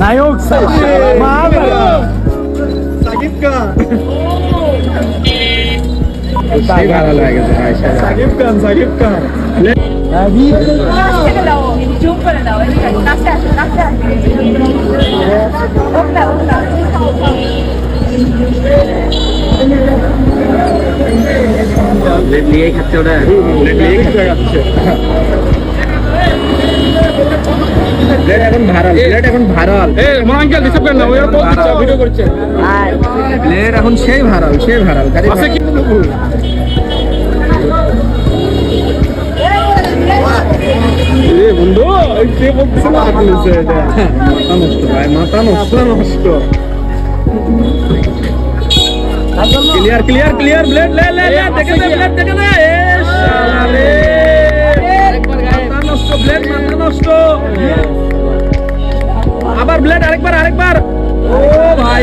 নায়ক সাকিব খান। ভালো লাগে। সাকিব খান সাকিব খান। প্লেট নিয়েই খাচ্ছে ওটা প্লেট নিয়েই খাচ্ছে প্লেট এখন ভাইরাল প্লেট এখন ভাইরাল আঙ্কেল ডিস্টার্ব করেন না ওই ভিডিও করছে। প্লেট এখন সেই ভাইরাল সেই ভাইরাল খালি আছে কি? এ বন্ধু এই কে বলতেছে না? বলছে এটা মাথা নষ্ট ভাই মাথা নষ্ট। নষ্ট ক্লিয়ার ক্লিয়ার ক্লিয়ার ব্লেড লে লে লে দেখে দে ব্লেড দেখে দে। এ শালা রে মাথা নষ্ট ব্লেড মাথা নষ্ট। আবার ব্লেড আরেকবার আরেকবার। ও ভাই